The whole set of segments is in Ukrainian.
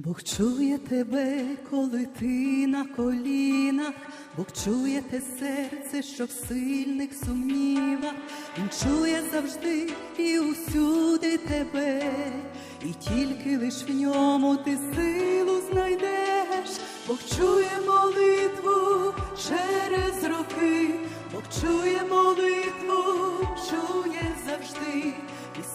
Бог чує тебе, коли ти на колінах, Бог чує те серце, що в сильних сумнівах, Він чує завжди і усюди тебе, і тільки лиш в ньому ти силу знайдеш, Бог чує молитву через роки, Бог чує молитву,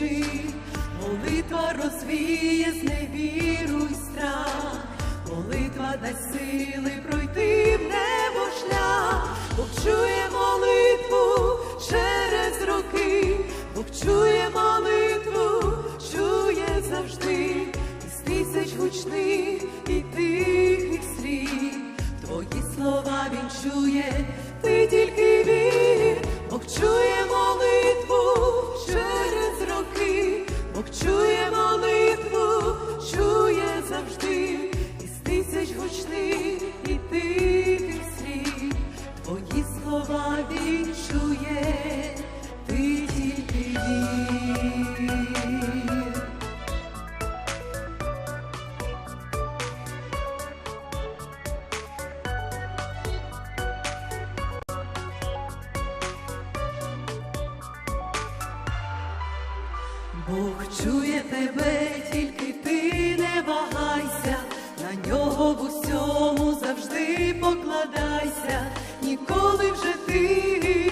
не молитва розвіє зневіру й страх, молитва дасть сили пройти в небо шлях, Бог чує молитву через роки, Бог чує молитву, чує завжди, Бог чує тебе, тільки ти не вагайся, на нього в усьому завжди покладайся, ніколи вже ти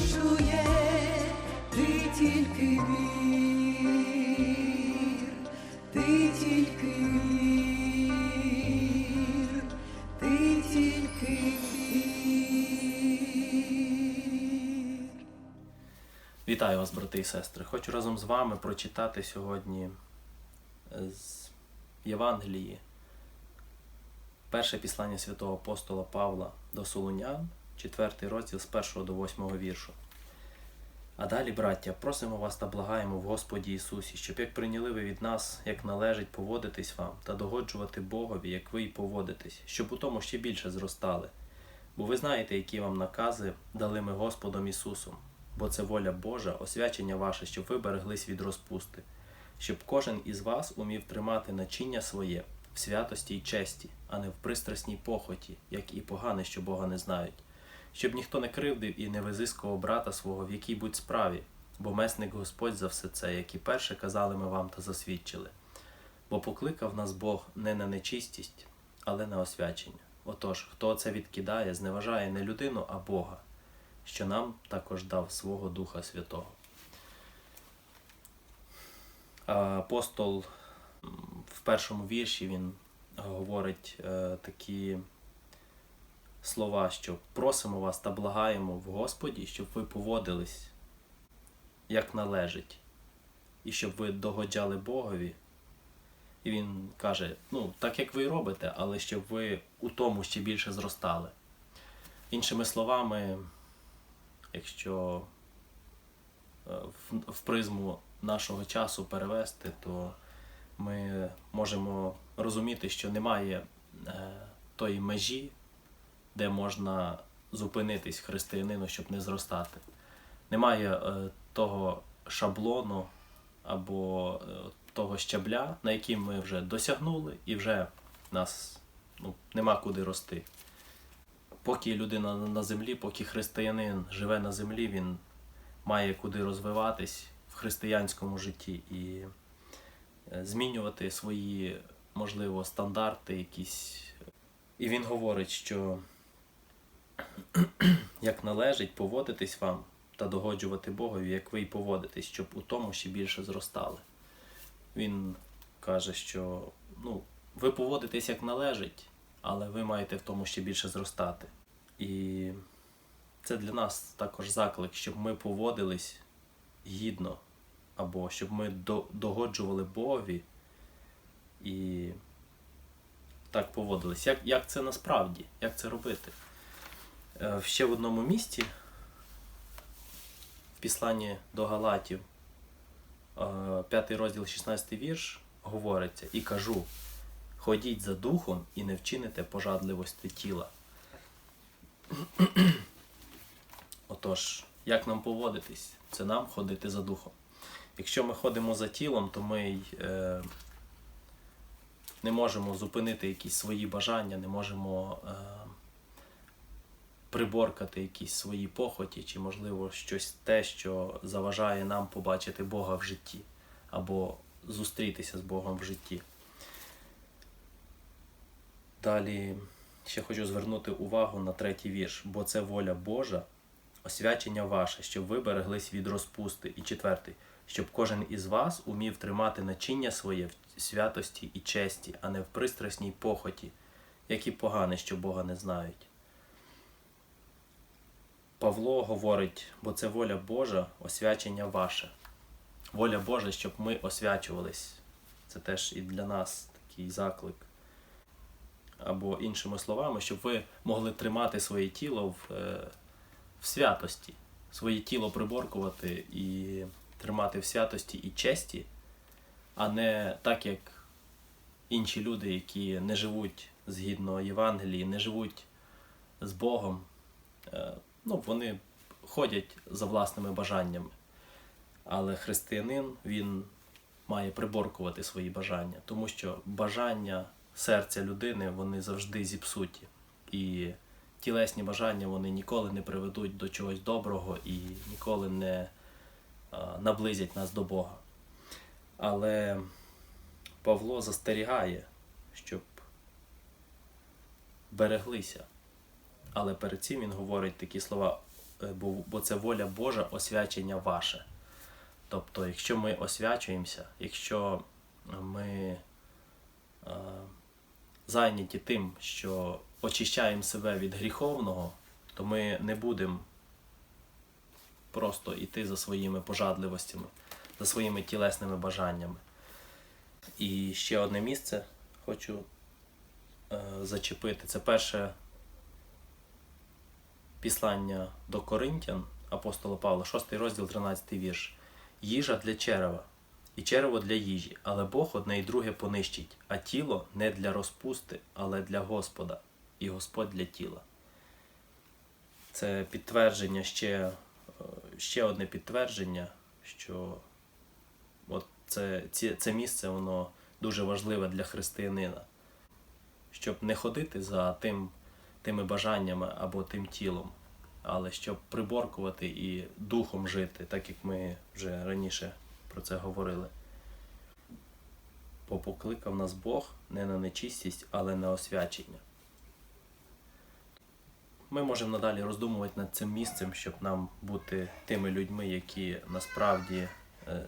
Вітаю вас, брати і сестри. Хочу разом з вами прочитати сьогодні з Євангелії перше післання святого апостола Павла до Солунян, 4 розділ з 1 до 8 віршу. А далі, браття, просимо вас та благаємо в Господі Ісусі, щоб як прийняли ви від нас, як належить поводитись вам та догоджувати Богові, як ви й поводитесь, щоб у тому ще більше зростали. Бо ви знаєте, які вам накази дали ми Господом Ісусом, бо це воля Божа, освячення ваше, щоб ви береглись від розпусти, щоб кожен із вас умів тримати начиння своє в святості й честі, а не в пристрасній похоті, як і погане, що Бога не знають, щоб ніхто не кривдив і не визискував брата свого в якій будь справі, бо месник Господь за все це, як і перше казали ми вам та засвідчили. Бо покликав нас Бог не на нечистість, але на освячення. Отож, хто це відкидає, зневажає не людину, а Бога, що нам також дав свого Духа Святого. Апостол в першому вірші він говорить е, такі слова, що просимо вас та благаємо в Господі, щоб ви поводились як належить, і щоб ви догоджали Богові. І він каже: ну, так як ви робите, але щоб ви у тому ще більше зростали. Іншими словами, якщо е, в, призму нашого часу перевести, то ми можемо розуміти, що немає е, тої межі, де можна зупинитись християнину, щоб не зростати. Немає е, того шаблону або того щабля, на який ми вже досягнули, і вже нас ну, нема куди рости. Поки людина на землі, поки християнин живе на землі, він має куди розвиватись в християнському житті і е, змінювати свої, можливо, стандарти якісь. І він говорить, що як належить поводитись вам та догоджувати Богові, як ви й поводитесь, щоб у тому ще більше зростали. Він каже, що ну, ви поводитесь як належить, але ви маєте в тому ще більше зростати. І це для нас також заклик, щоб ми поводились гідно, або щоб ми догоджували Богові і так поводились. Як, як це насправді? Як це робити? Е, Ще в одному місці, в післанні до Галатів, е, 5 розділ, 16 вірш, говориться: І кажу: ходіть за духом і не вчините пожадливості тіла. Отож, як нам поводитись? Це нам ходити за духом. Якщо ми ходимо за тілом, то ми е, не можемо зупинити якісь свої бажання, не можемо е, приборкати якісь свої похоті, чи, можливо, щось те, що заважає нам побачити Бога в житті, або зустрітися з Богом в житті. Далі ще хочу звернути увагу на третій вірш, бо це воля Божа, освячення ваше, щоб ви береглись від розпусти. І четвертий, щоб кожен із вас умів тримати начиння своє в святості і честі, а не в пристрасній похоті, які погане, що Бога не знають. Павло говорить, бо це воля Божа, освячення ваше. Воля Божа, щоб ми освячувались. Це теж і для нас такий заклик. Або іншими словами, щоб ви могли тримати своє тіло в, е, в святості, своє тіло приборкувати і тримати в святості і честі, а не так, як інші люди, які не живуть згідно Євангелії, не живуть з Богом. Е, ну, вони ходять за власними бажаннями. Але християнин він має приборкувати свої бажання, тому що бажання серця людини вони завжди зіпсуті. І тілесні бажання вони ніколи не приведуть до чогось доброго і ніколи не наблизять нас до Бога. Але Павло застерігає, щоб береглися. Але перед цим він говорить такі слова, е, бо, це воля Божа, освячення ваше. Тобто, якщо ми освячуємося, якщо ми зайняті тим, що очищаємо себе від гріховного, то ми не будемо просто йти за своїми пожадливостями, за своїми тілесними бажаннями. І ще одне місце хочу е, зачепити. Це перше післання до Коринтян апостола Павла, 6 розділ, 13 вірш. Їжа для черева, і черево для їжі, але Бог одне і друге понищить, а тіло не для розпусти, але для Господа, і Господь для тіла. Це підтвердження ще, е, ще одне підтвердження, що от це, ці- це місце воно дуже важливе для християнина, щоб не ходити за тим, тими бажаннями або тим тілом, але щоб приборкувати і духом жити, так як ми вже раніше про це говорили. Бо покликав нас Бог не на нечистість, але на освячення. Ми можемо надалі роздумувати над цим місцем, щоб нам бути тими людьми, які насправді е,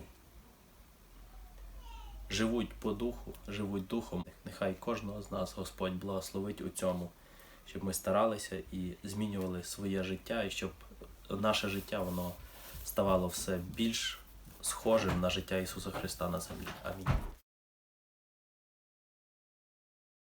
живуть по духу, живуть духом. Нехай кожного з нас Господь благословить у цьому, щоб ми старалися і змінювали своє життя, і щоб наше життя воно ставало все більш схожим на життя Ісуса Христа на землі. Амінь.